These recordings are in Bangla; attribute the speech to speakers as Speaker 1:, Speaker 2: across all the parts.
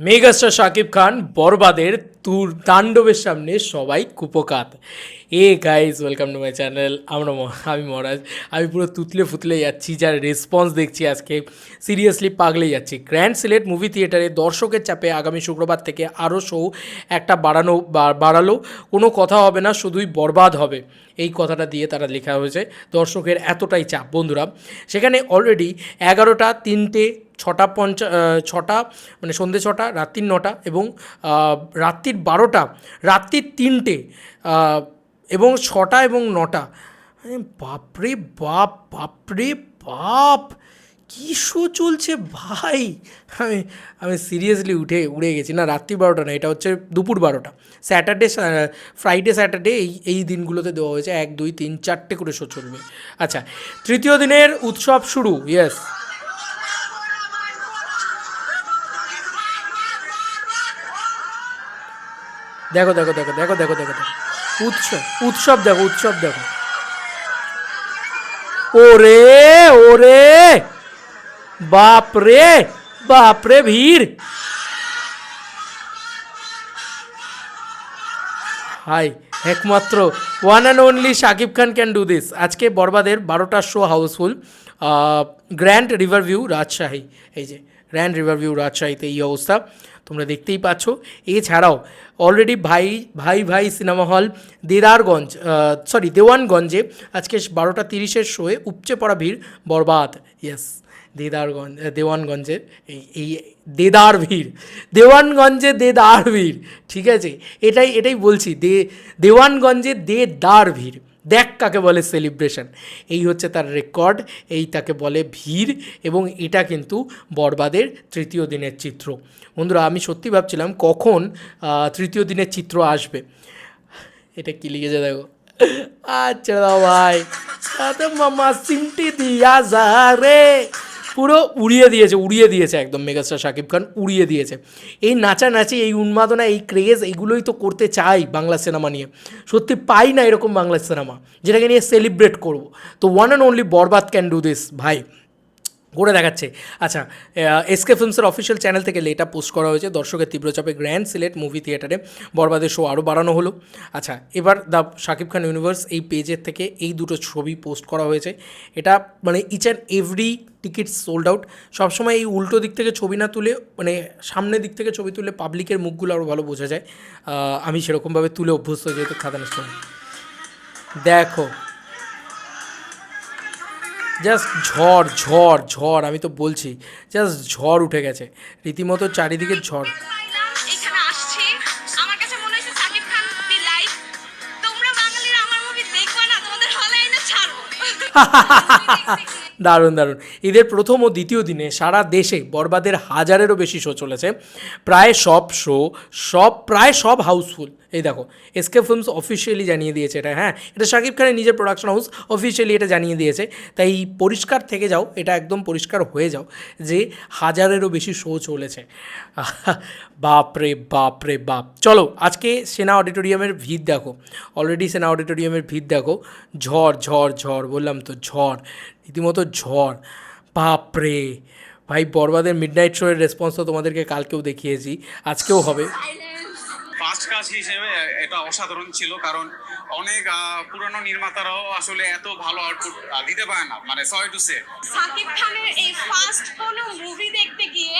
Speaker 1: মেগাস্টার শাকিব খান বরবাদের তুর তাণ্ডবের সামনে সবাই কুপকাত। Hey guys welcome to my channel আমরা আমি মহারাজ, আমি পুরো তুতলে ফুতলে যাচ্ছি, যার রেসপন্স দেখছি আজকে। সিরিয়াসলি পাগলে যাচ্ছি। গ্র্যান্ড সিলেট মুভি থিয়েটারে দর্শকের চাপে আগামী শুক্রবার থেকে আরও শো একটা বাড়ানো বাড়ালো। কোনো কথা হবে না, শুধুই বরবাদ হবে। এই কথাটা দিয়ে তারা লেখা হয়েছে। দর্শকের এতটাই চাপ। বন্ধুরা, সেখানে অলরেডি এগারোটা, তিনটে ছটা পঞ্চা ছটা মানে সন্ধে ছটা রাত্রির নটা এবং রাত্রির বারোটা রাত্রির তিনটে এবং ছটা এবং নটা। বাপরে বাপ বাপরে বাপ! কী শো চলছে ভাই? আমি আমি সিরিয়াসলি উঠে, উড়ে গেছি। না, রাত্রি বারোটা না, এটা হচ্ছে দুপুর বারোটা। স্যাটারডে ফ্রাইডে স্যাটারডে এই এই দিনগুলোতে দেওয়া হয়েছে। এক, দুই, তিন, চারটে করে শো চলবে। আচ্ছা তৃতীয় দিনের উৎসব শুরু ইয়েস দেখো দেখো দেখো দেখো দেখো দেখো দেখো। উৎসব উৎসব দেখো উৎসব দেখো। ওরে ওরে! বাপ রে বাপ রে ভিড়! হাই, একমাত্র one and only Shakib Khan can do this আজকে বরবাদের বারোটার show housefull Grand River View Rajshahi এই যে গ্র্যান্ড রিভার ভিউ রাজশাহীতে এই অবস্থা। তোমরা দেখতেই পাচ্ছ। এছাড়াও অলরেডি ভাই ভাই ভাই সিনেমা হল দেদারগঞ্জ সরি দেওয়ানগঞ্জে আজকে বারোটা তিরিশের শোয়ে উপচে পড়া ভিড়, বরবাদ। ইয়েস দেদারগঞ্জ দেওয়ানগঞ্জের এই এই দেদার ভিড়, দেওয়ানগঞ্জে দেদার ভিড়, ঠিক আছে? এটাই এটাই বলছি, দে, দেওয়ানগঞ্জে দেদার ভিড়। দেখ কাকে বলে সেলিব্রেশন এই হচ্ছে তার রেকর্ড এই তাকে বলে ভিড় এবং এটা কিন্তু বরবাদের তৃতীয় দিনের চিত্র। বন্ধুরা, আমি সত্যি ভাবছিলাম কখন তৃতীয় দিনের চিত্র আসবে। এটা কি লিখেছে দেখো। আচ্ছা ভাই। মামা, সিমটি দিয়া যা রে। পুরো উড়িয়ে দিয়েছে উড়িয়ে দিয়েছে একদম মেগাস্টার শাকিব খান, উড়িয়ে দিয়েছে। এই নাচানাচি, এই উন্মাদনা, এই ক্রেজ, এগুলোই তো করতে চাই বাংলা সিনেমা নিয়ে। সত্যি পাই না এরকম বাংলা সিনেমা, যেটাকে নিয়ে সেলিব্রেট করব। তো one and only Borbaad can do this ভাই। করে দেখাচ্ছে। আচ্ছা এসকে ফিল্মসের অফিসিয়াল চ্যানেল থেকে লেটা পোস্ট করা হয়েছে। দর্শকের তীব্র চাপে গ্র্যান্ড সিলেট মুভি থিয়েটারে বরবাদের শো আরও বাড়ানো হলো। আচ্ছা এবার দ্য শাকিব খান ইউনিভার্স এই পেজের থেকে এই দুটো ছবি পোস্ট করা হয়েছে। এটা মানে each and every ticket sold out সবসময় এই উল্টো দিক থেকে ছবি না তুলে মানে সামনের দিক থেকে ছবি তুলে পাবলিকের মুখগুলো আরও ভালো বোঝা যায়। আমি সেরকমভাবে তুলে অভ্যস্ত, যেহেতু খাদানের সময় দেখো জাস্ট ঝড় ঝড় ঝড় আমি তো বলছি। জাস্ট ঝড় উঠে গেছে। রীতিমতো চারিদিকে ঝড়।
Speaker 2: ha ha ha কাছে
Speaker 1: দারুণ দারুণ। ঈদের প্রথম ও দ্বিতীয় দিনে সারা দেশে বরবাদের হাজারেরও বেশি শো চলেছে। প্রায় সব শো সব, প্রায় সব হাউসফুল এই দেখো এসকে ফিল্মস অফিসিয়ালি জানিয়ে দিয়েছে এটা হ্যাঁ? এটা শাকিব খানের নিজের প্রোডাকশন হাউস অফিসিয়ালি এটা জানিয়ে দিয়েছে। তাই পরিষ্কার থেকে যাও, এটা একদম পরিষ্কার হয়ে যাও যে হাজারেরও বেশি শো চলেছে। বাপরে বাপরে, বাপ। চলো, আজকে সেনা অডিটোরিয়ামের ভিড় দেখো। অলরেডি সেনা অডিটোরিয়ামের ভিড় দেখো। ঝড় ঝড় ঝড়, বললাম তো ঝড়। রীতিমতো ঝড়। বাপরে! ভাই, বরবাদের মিড নাইট শোয়ের রেসপন্স তো তোমাদেরকে কালকেও দেখিয়েছি, আজকেও হবে।
Speaker 3: ফার্স্ট কাজ হিসেবে এটা অসাধারণ ছিল কারণ অনেক পুরনো নির্মাতারাও আসলে এত ভালো আউটপুট দিতে পারে না। মানে সরি টু সে
Speaker 2: সাকিব খানের এই ফার্স্ট কোন মুভি দেখতে গিয়ে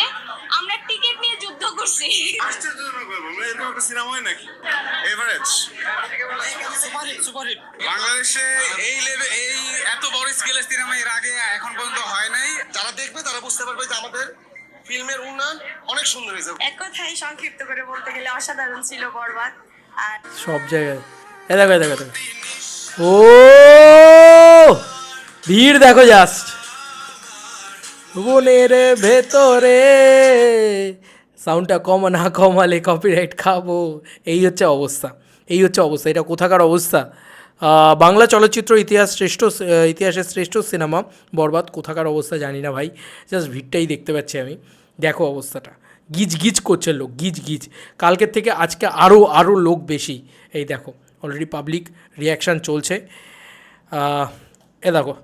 Speaker 2: আমরা টিকিট নিয়ে যুদ্ধ করছি।
Speaker 3: আশ্চর্যজনক ব্যাপার মানে এরকম একটা সিনেমা হয় নাকি? এভারেজ বাংলাদেশে এই লেভেল এই এত বড় স্কেলের সিনেমা এর আগে এখন পর্যন্ত হয় নাই।
Speaker 4: যারা দেখবে তারা বুঝতে পারবে যে আমাদের ফিল্মের উন্নয়ন অনেক সুন্দর হয়েছে।
Speaker 5: এক কথায় সংক্ষিপ্ত করে বলতে গেলে অসাধারণ ছিল বরবাদ আর
Speaker 1: সব জায়গায়। এ দেখো দেখো দেখো। ও! ভিড় দেখো জাস্ট বনের ভেতরে সাউন্ডটা কম না কমালে কপিরাইট খাব। এই হচ্ছে অবস্থা। এই হচ্ছে অবস্থা। এটা কোথাকার অবস্থা? বাংলা চলচ্চিত্র ইতিহাস শ্রেষ্ঠ ইতিহাসের শ্রেষ্ঠ সিনেমা, বরবাদ, কোথাকার অবস্থা জানি না ভাই জাস্ট ভিড়টাই দেখতে পাচ্ছি আমি। দেখো অবস্থাটা। গিজ গিজ করছে লোক, গিজ গিজ। কালকের থেকে আজকে আরও আরও লোক বেশি। এই দেখো অলরেডি পাবলিক রিয়াকশান চলছে। এ দেখো।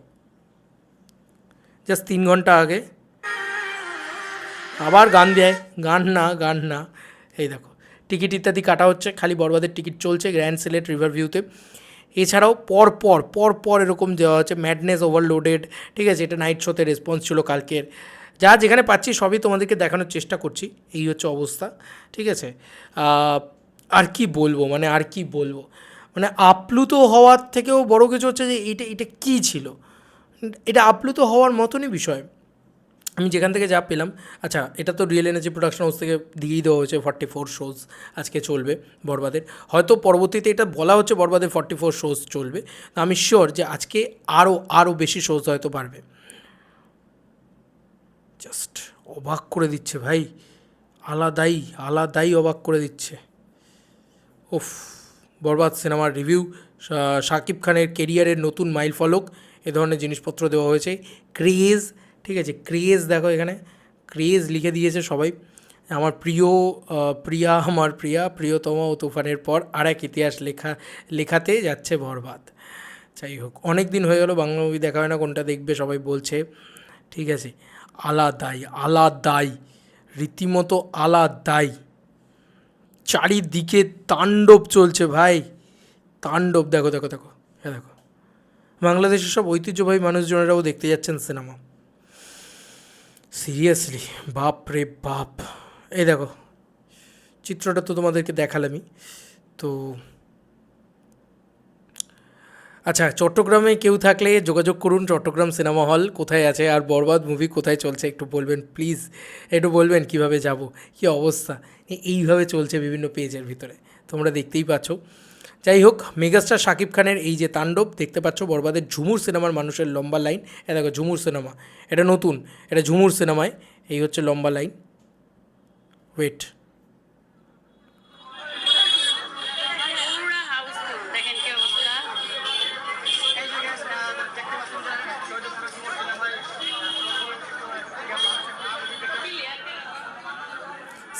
Speaker 1: জাস্ট তিন ঘণ্টা আগে। আবার গান দেয়। গান না গান না। এই দেখো। টিকিট ইত্যাদি কাটা হচ্ছে, খালি বরবাদের টিকিট চলছে গ্র্যান্ড সিলেট রিভার ভিউতে এছাড়াও পরপর পর পর পর এরকম দেওয়া হচ্ছে ম্যাডনেস ওভারলোডেড ঠিক আছে? এটা নাইট শোতে রেসপন্স ছিল কালকের। যা যেখানে পাচ্ছি সবই তোমাদেরকে দেখানোর চেষ্টা করছি, এই হচ্ছে অবস্থা, ঠিক আছে? আর কি বলব মানে আর কি বলব? মানে আপ্লুত হওয়ার থেকেও বড় কিছু হচ্ছে যে, এটা এটা কী ছিল? এটা আপ্লুত হওয়ার মতনই বিষয়। আমি যেখান থেকে যা পেলাম আচ্ছা এটা তো রিয়েল এনার্জি প্রোডাকশন হাউস থেকে দিয়েই দেওয়া হয়েছে ফর্টি ফোর শোজ আজকে চলবে বরবাদের। হয়তো পরবর্তীতে এটা বলা হচ্ছে বরবাদের ফর্টি ফোর শোজ চলবে আমি শিওর যে আজকে আরও আরও বেশি শোজ হয়তো বাড়বে। জাস্ট অবাক করে দিচ্ছে ভাই। আলাদাই আলাদাই অবাক করে দিচ্ছে। উফ, বরবাদ সিনেমার রিভিউ শাকিব খানের কেরিয়ারের নতুন মাইল ফলক, এ ধরনের জিনিসপত্র দেওয়া হয়েছে। ক্রেজ ঠিক আছে, ক্রেজ দেখো এখানে, ক্রেজ লিখে দিয়েছে সবাই। আমার প্রিয় প্রিয়া, আমার প্রিয়া, প্রিয়তম ও তুফানের পর আর এক ইতিহাস লেখা, লেখাতে যাচ্ছে বরবাদ। যাই হোক অনেক দিন হয়ে গেল, বাংলা মুভি দেখা হয় না, কোনটা দেখবে সবাই বলছে। ঠিক আছে, আলাদাই আলাদাই, রীতিমতো আলাদাই। চারিদিকে তাণ্ডব চলছে ভাই, তাণ্ডব। দেখো দেখো দেখো হ্যাঁ দেখো। বাংলাদেশের সব ঐতিহ্যবাহী মানুষজনেরাও দেখতে যাচ্ছেন সিনেমা সিরিয়াসলি বাপ রে বাপ। এই দেখো, চিত্রটা তো তোমাদেরকে দেখালামই। তো আচ্ছা চট্টগ্রামে কেউ থাকলে যোগাযোগ করুন, চট্টগ্রাম সিনেমা হল কোথায় আছে আর বরবাদ মুভি কোথায় চলছে, একটু বলবেন প্লিজ একটু বলবেন কীভাবে যাব, কি অবস্থা? এইভাবে চলছে বিভিন্ন পেজের ভিতরে। তোমরা দেখতেই পাচ্ছ। যাই হোক মেগাস্টার শাকিব খানের এই যে তাণ্ডব, দেখতে পাচ্ছ বরবাদের ঝুমুর সিনেমার মানুষের লম্বা লাইন। এ দেখো, ঝুমুর সিনেমা। এটা নতুন, এটা ঝুমুর সিনেমায়। এই হচ্ছে লম্বা line. Wait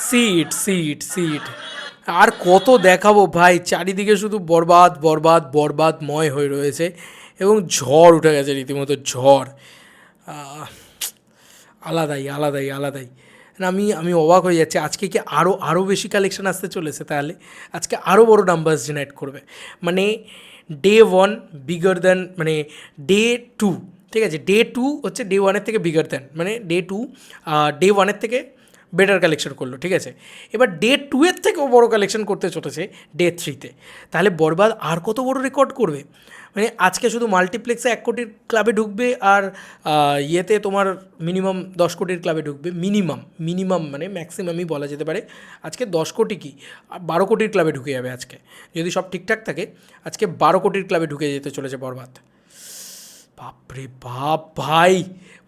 Speaker 1: seat seat seat আর কত দেখাবো ভাই? চারিদিকে শুধু বরবাদ বরবাদ, বরবাদময় হয়ে রয়েছে এবং ঝড় উঠে গেছে রীতিমতো, ঝড়। আলাদাই আলাদাই আলাদাই। আমি আমি অবাক হয়ে যাচ্ছি। আজকে কি আরও আরও বেশি কালেকশন আসতে চলেছে তাহলে? আজকে আরও বড় নাম্বারস জেনারেট করবে। মানে ডে ওয়ান বিগার দ্যান মানে ডে টু ঠিক আছে? ডে টু হচ্ছে ডে ওয়ানের থেকে বিগার দ্যান মানে ডে টু ডে ওয়ানের থেকে বেটার কালেকশন করল, ঠিক আছে? এবার ডে টু এর থেকেও বড় কালেকশন করতে চলেছে ডে থ্রিতে তাহলে বরবাদ আর কত বড় রেকর্ড করবে? মানে আজকে শুধু মাল্টিপ্লেক্সে এক কোটির ক্লাবে ঢুকবে আর ইয়েতে তোমার মিনিমাম দশ কোটির ক্লাবে ঢুকবে। মিনিমাম মিনিমাম মানে ম্যাক্সিমামই বলা যেতে পারে। আজকে দশ কোটি কি? বারো কোটির ক্লাবে ঢুকে যাবে আজকে। যদি সব ঠিকঠাক থাকে, আজকে বারো কোটির ক্লাবে ঢুকে যেতে চলেছে বরবাদ। বাপরে বাপ, ভাই।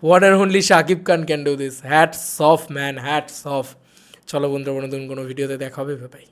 Speaker 1: One and only Shakib Khan can do this hats off man hats off চলো বন্ধুরা নতুন কোনো ভিডিওতে দেখা হবে ভাই